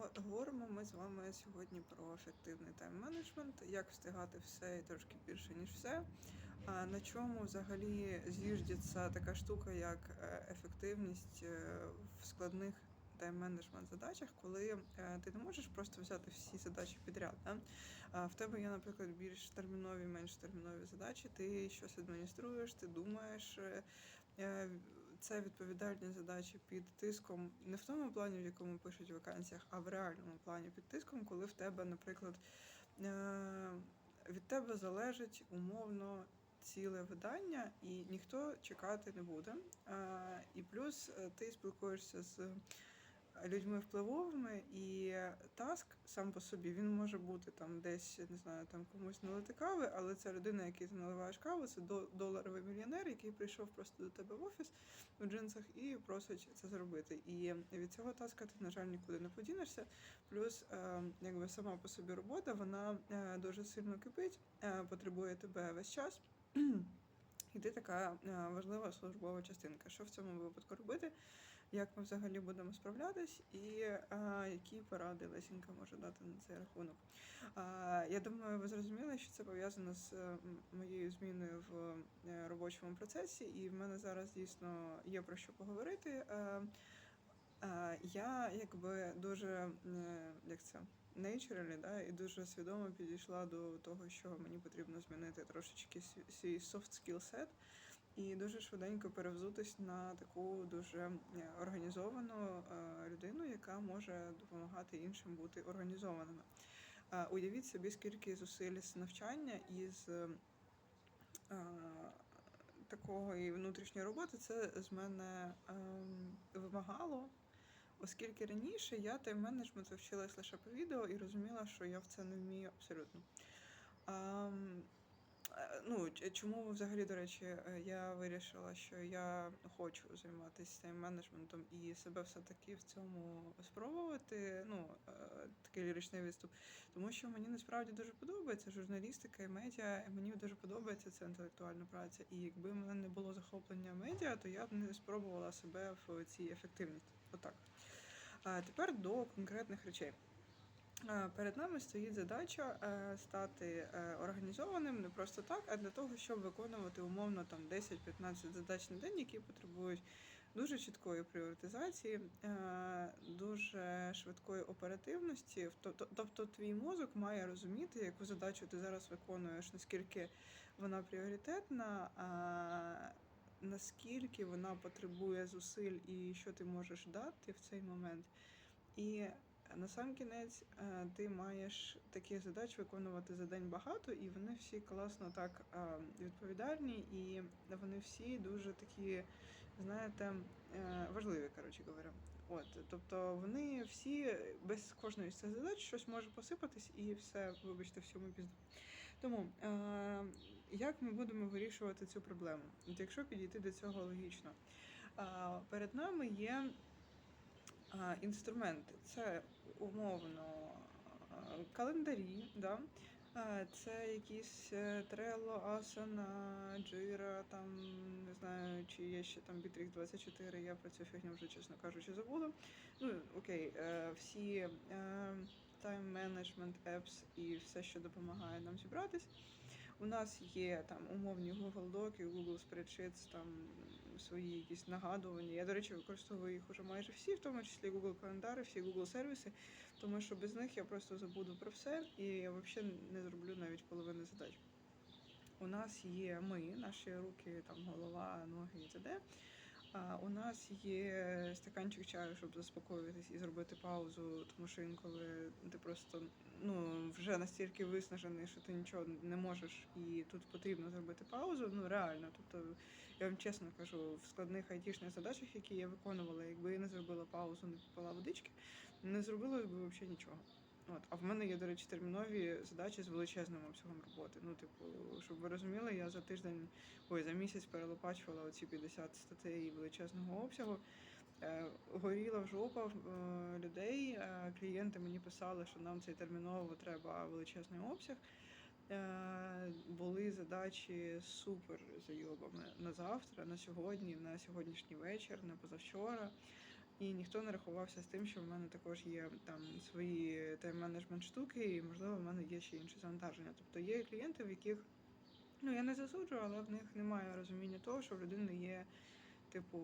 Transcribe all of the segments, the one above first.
Мо- Говоримо ми з вами сьогодні про ефективний тайм-менеджмент, як встигати все і трошки більше, ніж все. А на чому взагалі з'їжджиться така штука, як е, ефективність е, в складних тайм-менеджмент задачах, коли е, ти не можеш просто взяти всі задачі підряд. Да? В тебе є, наприклад, більш термінові, менш термінові задачі, ти щось адмініструєш, ти думаєш. Це відповідальні задачі під тиском не в тому плані, в якому пишуть вакансіях, а в реальному плані під тиском, коли в тебе, наприклад, е, від тебе залежить умовно ціле видання, і ніхто чекати не буде. Е, І плюс е, ти спілкуєшся з людьми впливовими, і таск сам по собі він може бути там десь, не знаю, там комусь налити кави, але це людина, якій ти наливаєш каву, це до- доларовий мільйонер, який прийшов просто до тебе в офіс у джинсах і просить це зробити. І від цього таска ти, на жаль, нікуди не подінешся. Плюс, е, якби сама по собі робота, вона е, дуже сильно кипить, е, потребує тебе весь час. І ти така важлива службова частинка. Що в цьому випадку робити? Як ми взагалі будемо справлятись, і е, які поради Лесінка може дати на цей рахунок? Е, я думаю, ви зрозуміли, що це пов'язано з моєю зміною в е, робочому процесі, і в мене зараз дійсно є про що поговорити. Е, е, я якби дуже як це. Naturally, да, і дуже свідомо підійшла до того, що мені потрібно змінити трошечки свій- skill set і дуже швиденько перевзутись на таку дуже е, організовану е, людину, яка може допомагати іншим бути організованими. Е, Уявіть собі, скільки зусиль з навчання і з е, такого і внутрішньої роботи це з мене ем, вимагало. Оскільки раніше я тайм-менеджменту вчилась лише по відео і розуміла, що я в це не вмію абсолютно. Е, ну, чому взагалі, до речі, е, я вирішила, що я хочу займатися тайм-менеджментом і себе все-таки в цьому спробувати. Ну, е, такий ліричний виступ. Тому що мені насправді дуже подобається журналістика і медіа. і Мені дуже подобається ця інтелектуальна праця. І якби мене не було захоплення медіа, то я б не спробувала себе в цій ефективності. Отак. А тепер до конкретних речей. Е, Перед нами стоїть задача е, стати е, організованим не просто так, а для того, щоб виконувати умовно там 10-15 задач на день, які потребують дуже чіткої пріоритизації, дуже швидкої оперативності. Тобто твій мозок має розуміти, яку задачу ти зараз виконуєш, наскільки вона пріоритетна. Наскільки вона потребує зусиль і що ти можеш дати в цей момент. І на сам кінець е, ти маєш такі задач виконувати за день багато, і вони всі класно так е, відповідальні, і вони всі дуже такі, знаєте, е, важливі, коротше говоря. От, тобто вони всі без кожної з цих задач щось може посипатись, і все, вибачте, всьому пізду. Тому е, як ми будемо вирішувати цю проблему? От якщо підійти до цього логічно, перед нами є інструменти. Це умовно календарі, да? Це якісь Trello, Asana, Jira, там не знаю, чи є ще там Bittrex 24, я про цю фігню вже, чесно кажучи, забула. Ну, окей, е, всі е, management apps і все, що допомагає нам зібратись. У нас є там умовні Google Доки, Google Spreadsheets, там свої якісь нагадування. Я, до речі, використовую їх уже майже всі, в тому числі Google календари, всі Google сервіси, тому що без них я просто забуду про все і я взагалі не зроблю навіть половини задач. У нас є ми, наші руки, там голова, ноги і т.д. А у нас є стаканчик чаю, щоб заспокоїтись і зробити паузу, тому що інколи ти просто ну вже настільки виснажений, що ти нічого не можеш, і тут потрібно зробити паузу. Ну реально. Тобто, я вам чесно кажу, в складних айтішних задачах, які я виконувала, якби я не зробила паузу, не попила водички, не зробила б взагалі нічого. От, а в мене є, до речі, термінові задачі з величезним обсягом роботи. Ну, типу, щоб ви розуміли, я за тиждень, ой, за місяць перелопачувала оці 50 статей величезного обсягу. Е, горіла в жопа е, людей. Е, клієнти мені писали, що нам цей терміново треба величезний обсяг. Були задачі супер зайобами на завтра, на сьогодні, на сьогоднішній вечір, на позавчора. І ніхто не рахувався з тим, що в мене також є там свої тайм-менеджмент штуки, і можливо в мене є ще інші завантаження. Тобто є клієнти, в яких ну я не засуджую, але в них немає розуміння того, що в людини є типу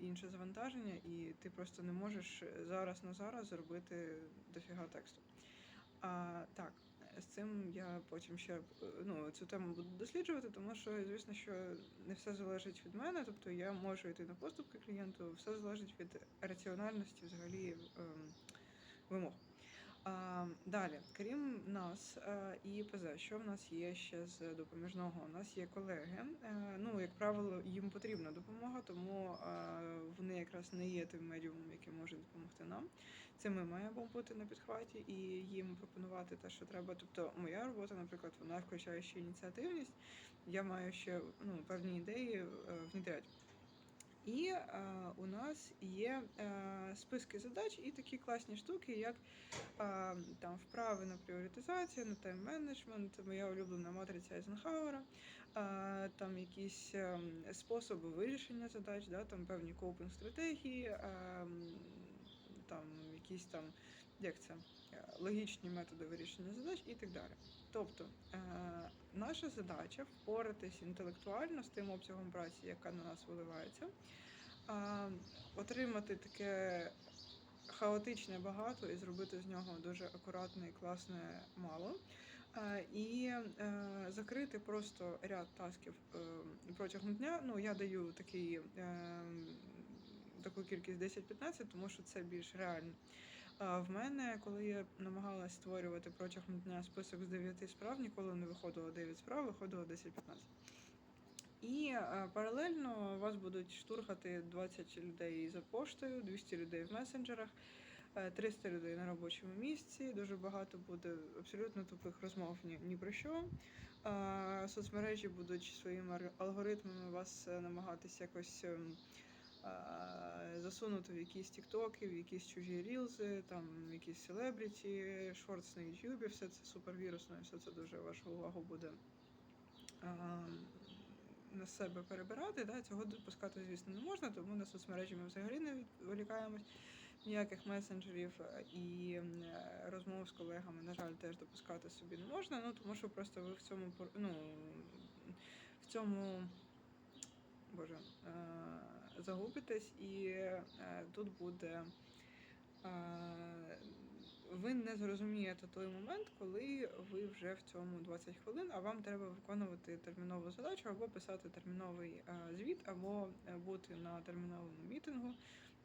інше завантаження, і ти просто не можеш зараз на зараз зробити дофіга тексту. А, так, з цим я потім ще е, ну, цю тему буду досліджувати, тому що, звісно, що не все залежить від мене, тобто я можу йти на поступки клієнту, все залежить від раціональності взагалі ем, вимог. А, далі, крім нас е, і ПЗ, що в нас є ще з допоміжного? У нас є колеги. Е, ну, як правило, їм потрібна допомога, тому е, вони якраз не є тим медіумом, який може допомогти нам. Це ми маємо бути на підхваті і їм пропонувати те, що треба. Тобто, моя робота, наприклад, вона включає ще ініціативність. Я маю ще ну, певні ідеї внідряти. І е, у нас є е, списки задач і такі класні штуки, як е, там вправи на пріоритизацію, на тайм-менеджмент, моя улюблена матриця Айзенхауера, е, там якісь е, способи вирішення задач, да, там певні копінг стратегії, е, там якісь там як це, е, логічні методи вирішення задач і так далі. Тобто е, наша задача впоратись інтелектуально з тим обсягом праці, яка на нас виливається, отримати таке хаотичне багато і зробити з нього дуже акуратне і класне мало. Е, І е, закрити просто ряд тасків протягом дня. Ну, я даю такий, таку кількість 10-15, тому що це більш реально. В мене, коли я намагалась створювати протягом дня список з 9 справ, ніколи не виходило 9 справ, виходило 10-15. І е, паралельно вас будуть штурхати 20 людей за поштою, 200 людей в месенджерах, е, 300 людей на робочому місці. Дуже багато буде абсолютно тупих розмов ні, ні про що. Е, Соцмережі будуть своїми алгоритмами вас е, намагатись якось. Засунути в якісь тіктоки, в якісь чужі рілзи, там якісь селебріті, шортс на Ютубі, все це супервірусно, і все це дуже вашу увагу буде на себе перебирати. Да? Цього допускати, звісно, не можна, тому на соцмережі ми взагалі не відволікаємось. Ніяких месенджерів і розмов з колегами, на жаль, теж допускати собі не можна. Ну тому що просто ви в цьому ну, в цьому боже, загубитесь, і е, тут буде. е, Ви не зрозумієте той момент, коли ви вже в цьому 20 хвилин, а вам треба виконувати термінову задачу, або писати терміновий е, звіт, або бути на терміновому мітингу,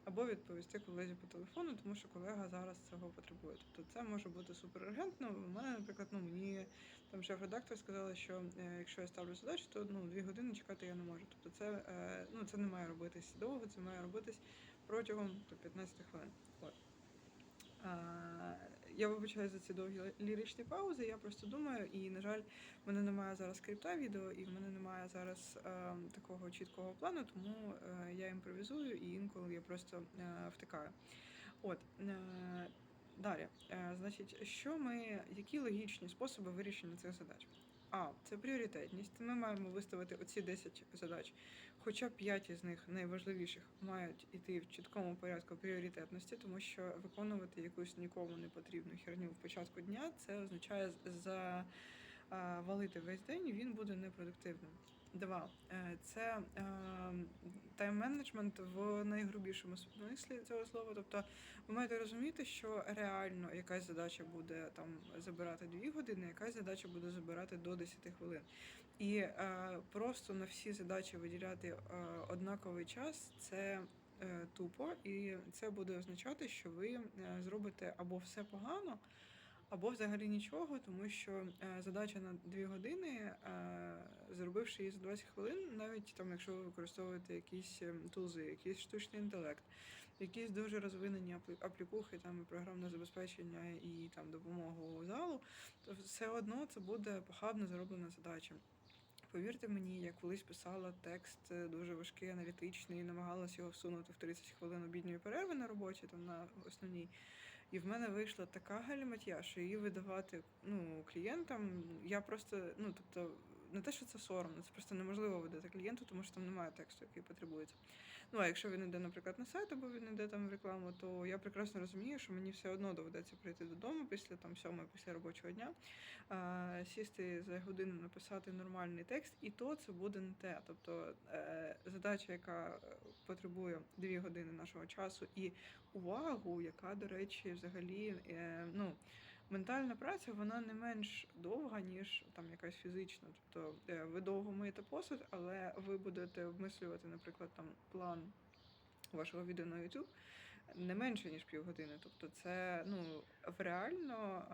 або відповісти колезі по телефону, тому що колега зараз цього потребує. Тобто це може бути суперургентно. У мене, наприклад, ну мені там шеф-редактор сказала, що е, якщо я ставлю задачу, то ну дві години чекати я не можу. Тобто це е, ну це не має робитись довго, це має робитись протягом то, 15 хвилин. От. Я вибачаю за ці довгі ліричні паузи. Я просто думаю, і на жаль, в мене немає зараз скрипта відео, і в мене немає зараз е, такого чіткого плану, тому е, я імпровізую і інколи я просто е, втикаю. От е, далі, е, значить, що ми, які логічні способи вирішення цих задач? А, це пріоритетність. Ми маємо виставити оці 10 задач. Хоча 5 із них найважливіших мають іти в чіткому порядку пріоритетності, тому що виконувати якусь нікому не потрібну херню в початку дня це означає завалити весь день, і він буде непродуктивним. Два е, це е, тайм-менеджмент в найгрубішому смислі цього слова. Тобто ви маєте розуміти, що реально якась задача буде там забирати 2 години, якась задача буде забирати до 10 хвилин. І е, просто на всі задачі виділяти е, однаковий час це е, тупо, і це буде означати, що ви зробите або все погано, або взагалі нічого, тому що е, задача на 2 години, е, зробивши її за 20 хвилин, навіть там, якщо ви використовуєте якісь ем, тузи, якийсь штучний інтелект, якісь дуже розвинені аплікухи, там і програмне забезпечення і там допомогу залу, то все одно це буде похабно зроблена задача. Повірте мені, я колись писала текст е, дуже важкий, аналітичний, намагалась його всунути в 30 хвилин обідньої перерви на роботі, там на основній. І в мене вийшла така галіматья, що її видавати ну, клієнтам. Я просто, ну тобто, не те, що це соромно, це просто неможливо видати клієнту, тому що там немає тексту, який потребується. Ну а якщо він йде, наприклад, на сайт або він йде там в рекламу, то я прекрасно розумію, що мені все одно доведеться прийти додому після там сьомої, після робочого дня, а, сісти за годину написати нормальний текст, і то це буде не те. Тобто е, задача, яка е, потребує дві години нашого часу, і увагу, яка, до речі, взагалі е, ну. Ментальна праця вона не менш довга, ніж там якась фізична. Тобто е, ви довго миєте посуд, але ви будете обмислювати, наприклад, там план вашого відео на YouTube не менше ніж півгодини. Тобто, це ну в реально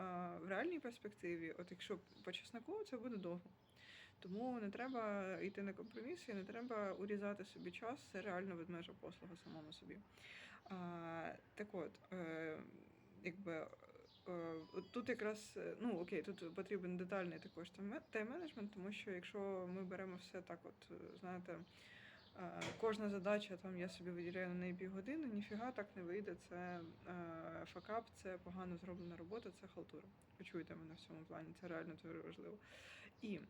в реальній перспективі, от якщо по чесноку, це буде довго. Тому не треба йти на компроміси, не треба урізати собі час, це реально ведмежа послуга самому собі. А, так от, е, якби е, тут якраз е, ну окей, тут потрібен детальний також тайм- тайм-менеджмент, тому що якщо ми беремо все так, от е, знаєте. е, Кожна задача, там я собі виділяю на неї півгодини, ніфіга так не вийде. Це е, факап, це погано зроблена робота, це халтура. Почуйте мене в цьому плані, це реально дуже важливо. І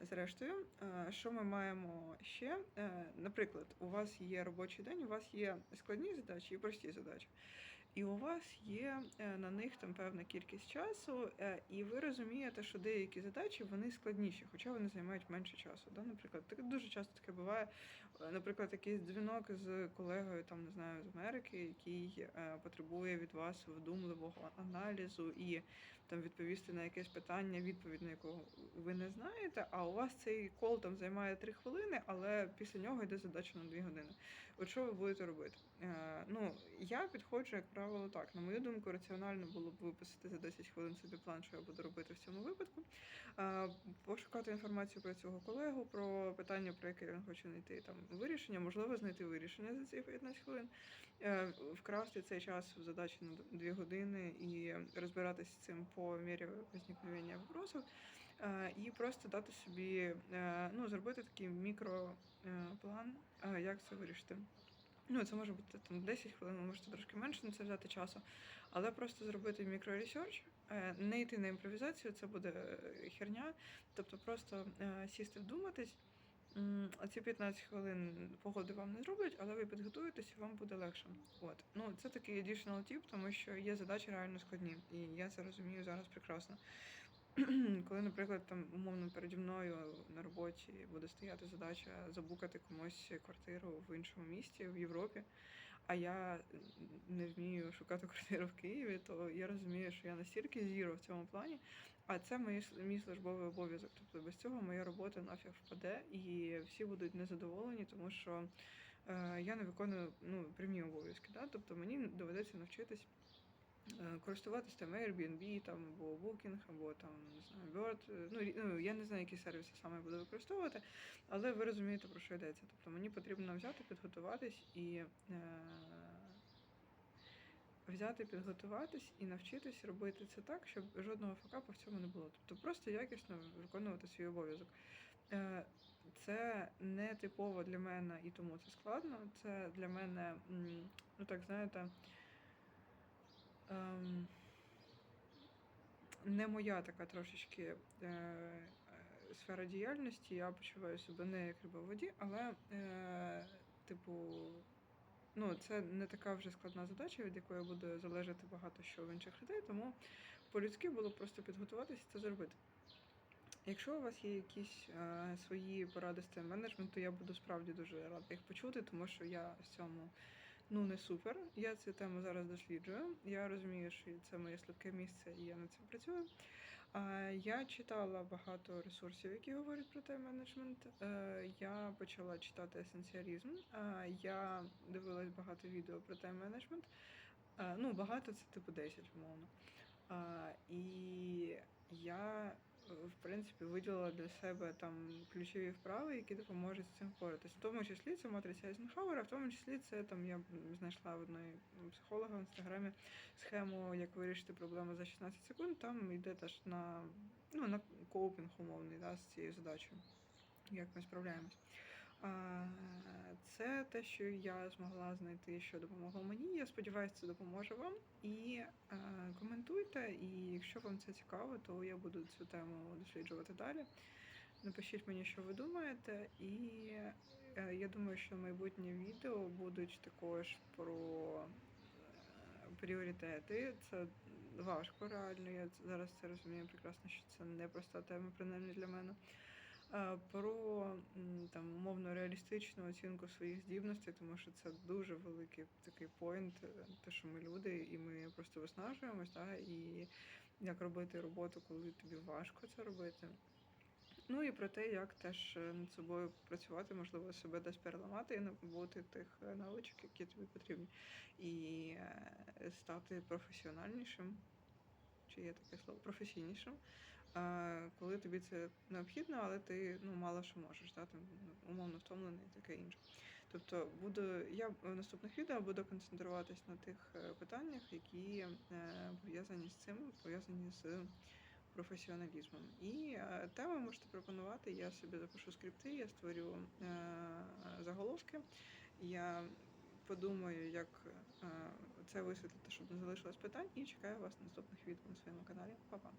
Зрештою, е, що ми маємо ще? Е, Наприклад, у вас є робочий день, у вас є складні задачі і прості задачі. І у вас є е, на них там певна кількість часу, е, і ви розумієте, що деякі задачі вони складніші, хоча вони займають менше часу. Да? Наприклад, так дуже часто таке буває. Наприклад, якийсь дзвінок з колегою, там не знаю, з Америки, який е, потребує від вас вдумливого аналізу і там відповісти на якесь питання, відповідь на якого ви не знаєте. А у вас цей кол там займає 3 хвилини, але після нього йде задача на 2 години. От що ви будете робити? Е, ну, я підходжу, як правило, так. На мою думку, раціонально було б виписати за 10 хвилин собі план, що я буду робити в цьому випадку. Е, пошукати інформацію про цього колегу, про питання, про яке він хоче знайти там вирішення, можливо, знайти вирішення за ці 15 хвилин, е, вкрасти цей час в задачі на 2 години і розбиратися з цим по мірі возникновення вопросів. Е, І просто дати собі, е, ну, зробити такий мікроплан, як це вирішити. Ну, це може бути там 10 хвилин, ви можете трошки менше на це взяти часу, але просто зробити мікроресерч, не йти на імпровізацію, це буде херня. Тобто просто сісти вдуматись. Ці 15 хвилин погоди вам не зроблять, але ви підготуєтесь і вам буде легше. От. Ну, це такий additional tip, тому що є задачі реально складні, і я це розумію зараз прекрасно. Коли, наприклад, там умовно переді мною на роботі буде стояти задача забукати комусь квартиру в іншому місті в Європі, а я не вмію шукати квартиру в Києві, то я розумію, що я настільки зіро в цьому плані, а це мій, мій службовий обов'язок. Тобто без цього моя робота нафіг впаде, і всі будуть незадоволені, тому що е, я не виконую ну, прямі обов'язки. Да? Тобто мені доведеться навчитись е, користуватися там Airbnb, там, або Booking, або там, не знаю, Bird. е, Ну, ну, я не знаю, які сервіси саме буду використовувати, але ви розумієте, про що йдеться. Тобто мені потрібно взяти, підготуватись і е, взяти, підготуватись і навчитись робити це так, щоб жодного факапу в цьому не було. Тобто просто якісно виконувати свій обов'язок. Е, Це не типово для мене і тому це складно. Це для мене, ну так знаєте, ем, не моя така трошечки е, е, сфера діяльності. Я почуваю себе не як риба в воді, але, типу, ну, це не така вже складна задача, від якої буде залежати багато що в інших людей, тому по-людськи було просто підготуватися і це зробити. Якщо у вас є якісь е, свої поради з тим менеджменту, я буду справді дуже рада їх почути, тому що я в цьому ну не супер. Я цю тему зараз досліджую. Я розумію, що це моє слабке місце, і я над цим працюю. Я читала багато ресурсів, які говорять про тайм-менеджмент. Е, Я почала читати есенціалізм. Я дивилась багато відео про тайм-менеджмент. Е, Ну, багато це типу 10, умовно. І я, в принципі, виділила для себе там ключові вправи, які допоможуть з цим впоратися. В тому числі це матриця Ейзенхауера, в тому числі це там я знайшла в одної психолога в інстаграмі схему, як вирішити проблему за 16 секунд. Там йде теж на, ну, на коупінг умовний да, з цією задачею, як ми справляємось. Це те, що я змогла знайти, що допомогло мені. Я сподіваюся, це допоможе вам. І коментуйте, і якщо вам це цікаво, то я буду цю тему досліджувати далі. Напишіть мені, що ви думаєте, і е, я думаю, що майбутні відео будуть також про е, пріоритети. Це важко реально. Я зараз це розумію прекрасно, що це не проста тема, принаймні для мене. Е, Про там умовно реалістичну оцінку своїх здібностей, тому що це дуже великий такий поінт, е, те, що ми люди, і ми просто виснажуємось, да, і як робити роботу, коли тобі важко це робити. Ну і про те, як теж е, над собою працювати, можливо, себе десь переламати і набути тих навичок, які тобі потрібні, і стати професіональнішим, чи є таке слово, професійнішим, коли тобі це необхідно, але ти ну, мало що можеш, да? там, ну, умовно втомлений і таке інше. Тобто буду я в наступних відео буду концентруватись на тих е, питаннях, які е, пов'язані з цим, пов'язані з професіоналізмом. І е, теми можете пропонувати. Я собі запишу скрипти, я створю заголовки. Я подумаю, як це висвітлити, щоб не залишилось питань, і чекаю вас на наступних відео на